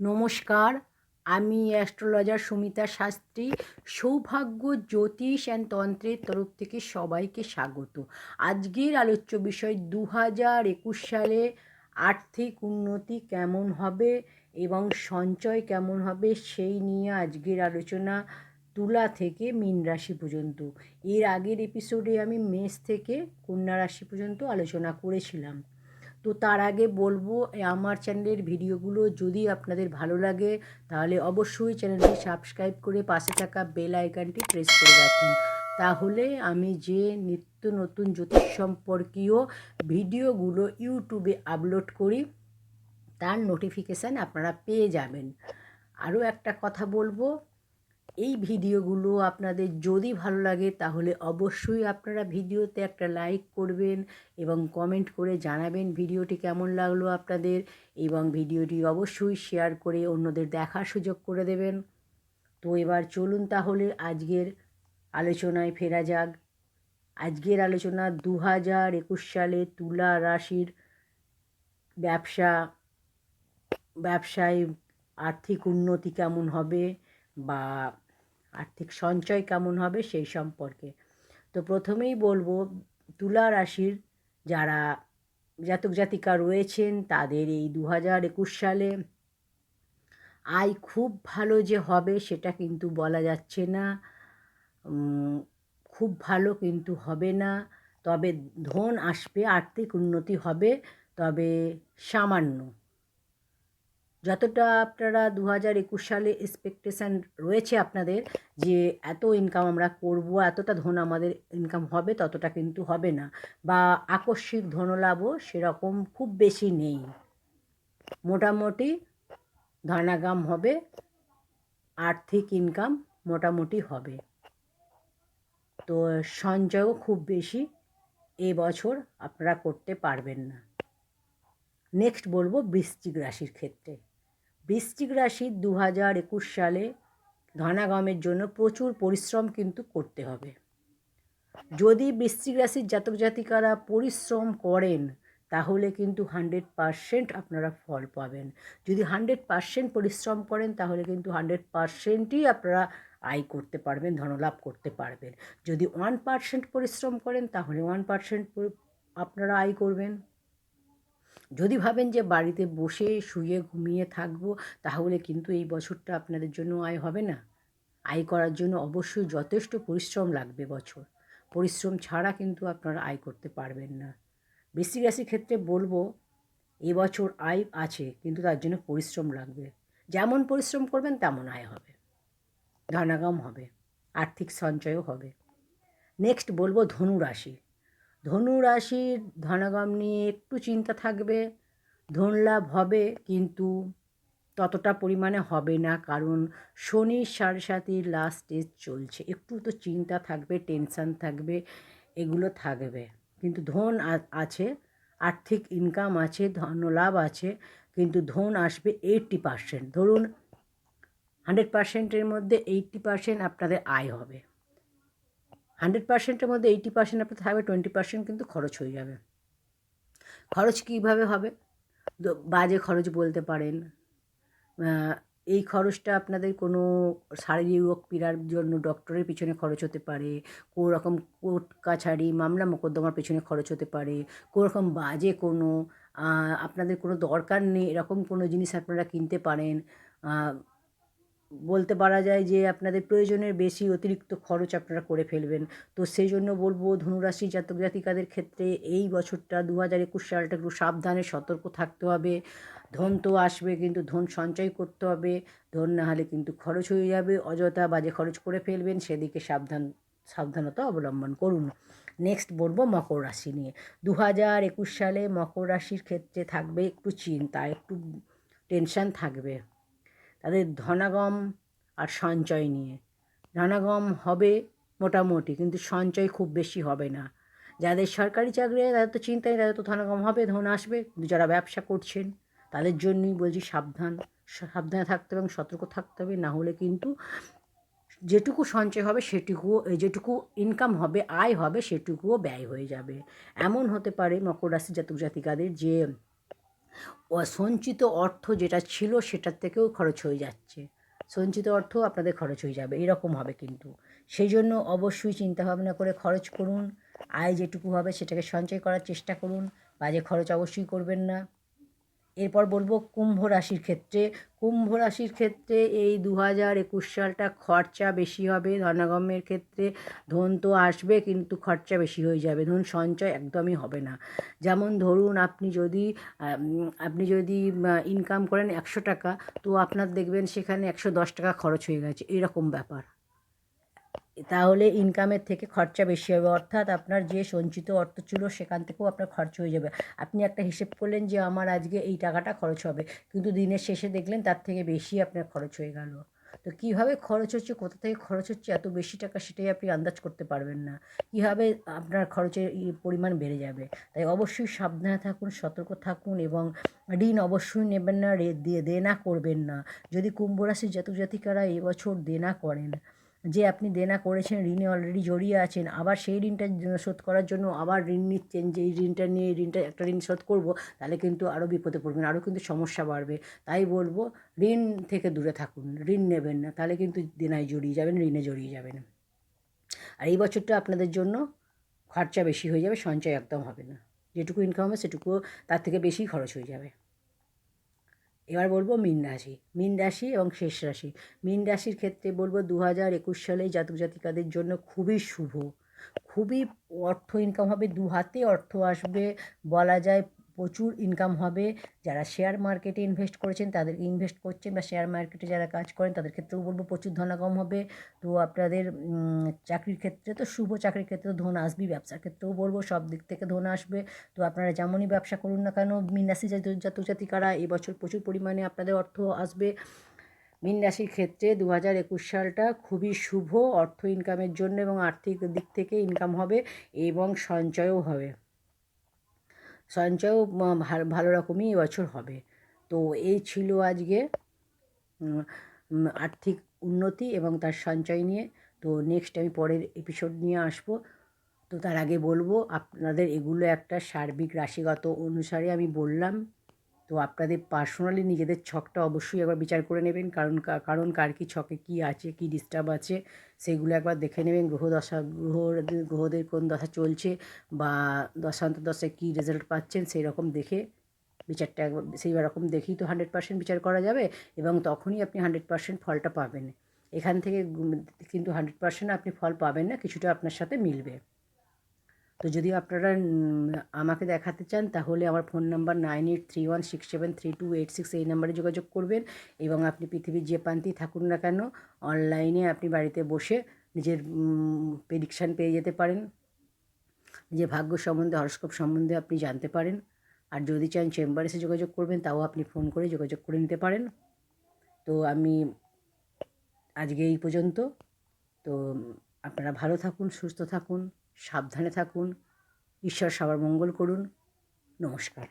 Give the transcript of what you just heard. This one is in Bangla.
নমস্কার, আমি অ্যাস্ট্রোলজার সুমিতা শাস্ত্রী, সৌভাগ্য জ্যোতিষ অ্যান্ড তন্ত্রের তরফ থেকে সবাইকে স্বাগত। আজকের আলোচ্য বিষয় দু হাজার একুশ সালে আর্থিক উন্নতি কেমন হবে এবং সঞ্চয় কেমন হবে সেই নিয়ে আজকের আলোচনা তুলা থেকে মীন রাশি পর্যন্ত। এর আগের এপিসোডে আমি মেষ থেকে কন্যা রাশি পর্যন্ত আলোচনা করেছিলাম। তো তার আগে বলব আমার চ্যানেলের ভিডিওগুলো যদি আপনাদের ভালো লাগে, তাহলে অবশ্যই চ্যানেলটি সাবস্ক্রাইব করে পাশে থাকা বেল আইকনটি প্রেস করে রাখুন। তাহলে আমি যে নিত্য নতুন জ্যোতিষ সম্পর্কীয় ভিডিওগুলো ইউটিউবে আপলোড করি, তার নোটিফিকেশান আপনারা পেয়ে যাবেন। আরও একটা কথা বলব এই ভিডিওগুলো আপনাদের যদি ভালো লাগে, তাহলে অবশ্যই আপনারা ভিডিওতে একটা লাইক করবেন এবং কমেন্ট করে জানাবেন ভিডিওটি কেমন লাগল আপনাদের এবং ভিডিওটি অবশ্যই শেয়ার করে অন্যদের দেখার সুযোগ করে দেবেন। তো এবার চলুন তাহলে আজকের আলোচনায় ফেরা যাক। আজকের আলোচনা দু হাজার একুশ সালে তুলা রাশির ব্যবসা, ব্যবসায় আর্থিক উন্নতি কেমন হবে বা আর্থিক সঞ্চয় কেমন হবে সেই সম্পর্কে। তো প্রথমেই বলব, তুলা রাশির যারা জাতক জাতিকা রয়েছেন, তাদের এই দু হাজার একুশ সালে আয় খুব ভালো যে হবে সেটা কিন্তু বলা যাচ্ছে না। খুব ভালো কিন্তু হবে না। তবে ধন আসবে, আর্থিক উন্নতি হবে, তবে সামান্য। যতটা আপনারা দু হাজার একুশ সালে এক্সপেকটেশান রয়েছে আপনাদের যে এত ইনকাম আমরা করব, এতটা ধন আমাদের ইনকাম হবে, ততটা কিন্তু হবে না। বা আকস্মিক ধনলাভও সেরকম খুব বেশি নেই। মোটামুটি ধনাগাম হবে, আর্থিক ইনকাম মোটামুটি হবে। তো সঞ্চয়ও খুব বেশি এবছর আপনারা করতে পারবেন না। নেক্সট বলব বৃশ্চিক রাশির ক্ষেত্রে। বৃশ্চিক রাশির দু হাজার একুশ সালে ধনাগমের জন্য প্রচুর পরিশ্রম কিন্তু করতে হবে। যদি বৃশ্চিক রাশির জাতক জাতিকারা পরিশ্রম করেন, তাহলে কিন্তু হান্ড্রেড পারসেন্ট আপনারা ফল পাবেন। যদি হান্ড্রেড পারসেন্ট পরিশ্রম করেন, তাহলে কিন্তু হান্ড্রেড পারসেন্টই আপনারা আয় করতে পারবেন, ধনলাভ করতে পারবেন। যদি ওয়ান পারসেন্ট পরিশ্রম করেন, তাহলে ওয়ান পারসেন্ট আপনারা আয় করবেন। যদি ভাবেন যে বাড়িতে বসে শুয়ে ঘুমিয়ে থাকব, তাহলে কিন্তু এই বছরটা আপনাদের জন্য আয় হবে না। আয় করার জন্য অবশ্যই যথেষ্ট পরিশ্রম লাগবে বছর। পরিশ্রম ছাড়া কিন্তু আপনারা আয় করতে পারবেন না। বৃশ্চিক রাশির ক্ষেত্রে বলব এবছর আয় আছে, কিন্তু তার জন্য পরিশ্রম লাগবে। যেমন পরিশ্রম করবেন, তেমন আয় হবে। ধনাগম হবে। আর্থিক সঞ্চয়ও হবে। নেক্সট বলব ধনু রাশি। ধনু রাশির ধনাগম নিয়ে একটু চিন্তা থাকবে, ধনলাভ হবে কিন্তু ততটা পরিমাণে হবে না কারণ শনি সাড়ে সাতির লাস্ট স্টেজ চলছে। একটু তো চিন্তা থাকবে টেনশান থাকবে, এগুলো থাকবে। কিন্তু ধন আছে, আর্থিক ইনকাম আছে, ধনলাভ আছে, কিন্তু ধন আসবে এইটটি পার্সেন্ট ধরুন হান্ড্রেড পার্সেন্টের মধ্যে এইটটি পার্সেন্ট আপনাদের আয় হবে। হান্ড্রেড পার্সেন্টের মধ্যে এইটি পার্সেন্ট আপনার থাকবে, টোয়েন্টি পার্সেন্ট কিন্তু খরচ হয়ে যাবে। খরচ কীভাবে হবে? বাজে খরচ বলতে পারেন এই খরচটা আপনাদের কোনো শারীরিক পীড়ার জন্য ডক্টরের পিছনে খরচ হতে পারে কোনো রকম কোর্ট কাছারি মামলা মোকদ্দমার পিছনে খরচ হতে পারে কোনো রকম বাজে কোনো আপনাদের কোনো দরকার নেই, এরকম কোনো জিনিস আপনারা কিনতে পারেন বলতে পারা যায় যে আপনাদের প্রয়োজনের বেশি অতিরিক্ত খরচ আপনারা করে ফেলবেন। তো সেই জন্য বলব ধনুরাশি জাতক জাতিকাদের ক্ষেত্রে এই বছরটা দু হাজার একুশ সালটা একটু সাবধানে সতর্ক থাকতে হবে। ধন তো আসবে কিন্তু ধন সঞ্চয় করতে হবে। ধন না হলে কিন্তু খরচ হয়ে যাবে। অযথা বাজে খরচ করে ফেলবেন, সেদিকে সাবধান, সাবধানতা অবলম্বন করুন। নেক্সট বলব মকর রাশি নিয়ে। দু হাজার একুশ সালে মকর রাশির ক্ষেত্রে থাকবে একটু চিন্তা, একটু টেনশান থাকবে। তাদের ধনাগম আর সঞ্চয় নিয়ে। ধনাগম হবে মোটামুটি, কিন্তু সঞ্চয় খুব বেশি হবে না। যাদের সরকারি চাকরি তাদের তো চিন্তাই তাদের তো ধনাগম হবে, ধন আসবে। কিন্তু যারা ব্যবসা করছেন, তাদের জন্যই বলছি সাবধান, সাবধানে থাকতে হবে এবং সতর্ক থাকতে হবে। না হলে কিন্তু যেটুকু সঞ্চয় হবে সেটুকুও যেটুকু ইনকাম হবে, আয় হবে, সেটুকুও ব্যয় হয়ে যাবে। এমন হতে পারে মকর রাশি জাতক জাতিকাদের যে সঞ্চিত অর্থ যেটা ছিল সেটার থেকেও খরচ হয়ে যাচ্ছে। সঞ্চিত অর্থ আপনাদের খরচ হয়ে যাবে, এরকম হবে কিন্তু। সেই জন্য অবশ্যই চিন্তাভাবনা করে খরচ করুন, আয় যেটুকু হবে সেটাকে সঞ্চয় করার চেষ্টা করুন, বাজে খরচ অবশ্যই করবেন না। এরপর বলব কুম্ভ রাশির ক্ষেত্রে। কুম্ভ রাশির ক্ষেত্রে এই দু হাজার একুশ সালটা খরচা বেশি হবে। ধনাগমের ক্ষেত্রে ধন তো আসবে, কিন্তু খরচা বেশি হয়ে যাবে। ধরুন সঞ্চয় একদমই হবে না। যেমন ধরুন আপনি যদি আপনি যদি ইনকাম করেন একশো টাকা, তো আপনার দেখবেন সেখানে একশো দশ টাকা খরচ হয়ে গেছে। এরকম ব্যাপার। তাহলে ইনকামের থেকে খরচা বেশি হবে। অর্থাৎ আপনার যে সঞ্চিত অর্থ ছিল সেখান থেকেও আপনার খরচ হয়ে যাবে। আপনি একটা হিসেব করলেন যে আমার আজকে এই টাকাটা খরচ হবে, কিন্তু দিনের শেষে দেখলেন তার থেকে বেশি আপনার খরচ হয়ে গেল। তো কীভাবে খরচ হচ্ছে, কোথা থেকে খরচ হচ্ছে, এত বেশি টাকা সেটাই আপনি আন্দাজ করতে পারবেন না। কীভাবে আপনার খরচের পরিমাণ বেড়ে যাবে? তাই অবশ্যই সাবধানে থাকুন, সতর্ক থাকুন এবং ঋণ অবশ্যই নেবেন না দেনা করবেন না। যদি কুম্ভ রাশির জাতক জাতিকারা এবছর দেনা করেন যে আপনি দেনা করেছেন, ঋণে অলরেডি জড়িয়ে আছেন, আবার সেই ঋণটা শোধ করার জন্য আবার ঋণ নিচ্ছেন, যে এই ঋণটা নিয়ে এই ঋণটা, একটা ঋণ শোধ করব, তাহলে কিন্তু আরও বিপদে পড়বেন আরও কিন্তু সমস্যা বাড়বে। তাই বলব, ঋণ থেকে দূরে থাকুন, ঋণ নেবেন না, তাহলে কিন্তু দেনায় জড়িয়ে যাবেন, ঋণে জড়িয়ে যাবেন। আর এই বছরটা আপনাদের জন্য খরচা বেশি হয়ে যাবে, সঞ্চয় একদম হবে না। যেটুকু ইনকাম হবে সেটুকু তার থেকে বেশি খরচ হয়ে যাবে। এবার বলব মীন রাশি। মীন রাশি এবং শেষ রাশি। মীন রাশির ক্ষেত্রে বলব দু হাজার একুশ সালে জাতক জাতিকাদের জন্য খুবই শুভ। খুবই অর্থ ইনকাম হবে। দু হাতে অর্থ আসবে বলা যায় প্রচুর ইনকাম হবে। যারা শেয়ার মার্কেটে ইনভেস্ট করেছেন, তাদের ইনভেস্ট করছেন বা শেয়ার মার্কেটে যারা কাজ করেন, তাদের ক্ষেত্রেও বলব প্রচুর ধনাগম হবে। তো আপনাদের চাকরির ক্ষেত্রে তো শুভ, চাকরির ক্ষেত্রে তো ধন আসবেই ব্যবসার ক্ষেত্রেও বলব সব দিক থেকে ধন আসবে। তো আপনারা যেমনই ব্যবসা করুন না কেন মিনাসি জাতক জাতিকারা, এবছর প্রচুর পরিমাণে আপনাদের অর্থ আসবে। মীন রাশির ক্ষেত্রে দু হাজার একুশ সালটা খুবই শুভ, অর্থ ইনকামের জন্য এবং আর্থিক দিক থেকে ইনকাম হবে এবং সঞ্চয়ও হবে। সঞ্চয়ও ভালো রকমই এবছর হবে। তো এই ছিল আজকে আর্থিক উন্নতি এবং তার সঞ্চয় নিয়ে। তো নেক্সট আমি পরের এপিসোড নিয়ে আসব। তো তার আগে বলব, আপনাদের এগুলো একটা সার্বিক, রাশিগত অনুসারে আমি বললাম। তো আপনাদের পার্সোনালি নিজেদের ছকটা অবশ্যই একবার বিচার করে নেবেন। কারণ কারণ কার কী ছকে কী আছে, কী ডিস্টার্ব আছে, সেগুলো একবার দেখে নেবেন। গ্রহদশা গ্রহ গ্রহদের কোন দশা চলছে বা দশান্ত দশায় কী রেজাল্ট পাচ্ছেন সেই রকম দেখে বিচারটা একবার সেই রকম দেখেই তো হান্ড্রেড পার্সেন্ট বিচার করা যাবে এবং তখনই আপনি হান্ড্রেড পার্সেন্ট ফলটা পাবেন। এখান থেকে কিন্তু হান্ড্রেড পার্সেন্ট আপনি ফল পাবেন না, কিছুটা আপনার সাথে মিলবে। তো যদি আপনারা আমাকে দেখাতে চান, তাহলে আমার phone number nine eight three one six seven three two eight six এই নাম্বারে যোগাযোগ করবেন এবং আপনি পৃথিবীর যে প্রান্তেই থাকুন না কেন, অনলাইনে আপনি বাড়িতে বসে নিজের প্রেডিকশান পেয়ে যেতে পারেন। নিজের ভাগ্য সম্বন্ধে হরস্কোপ সম্বন্ধে আপনি জানতে পারেন। আর যদি চান চেম্বারে এসে যোগাযোগ করবেন, তাও আপনি ফোন করে যোগাযোগ করে নিতে পারেন। তো আমি আজকে এই পর্যন্ত। তো আপনারা ভালো থাকুন, সুস্থ থাকুন। সাবধানে থাকুন। ঈশ্বর সবার মঙ্গল করুন। নমস্কার।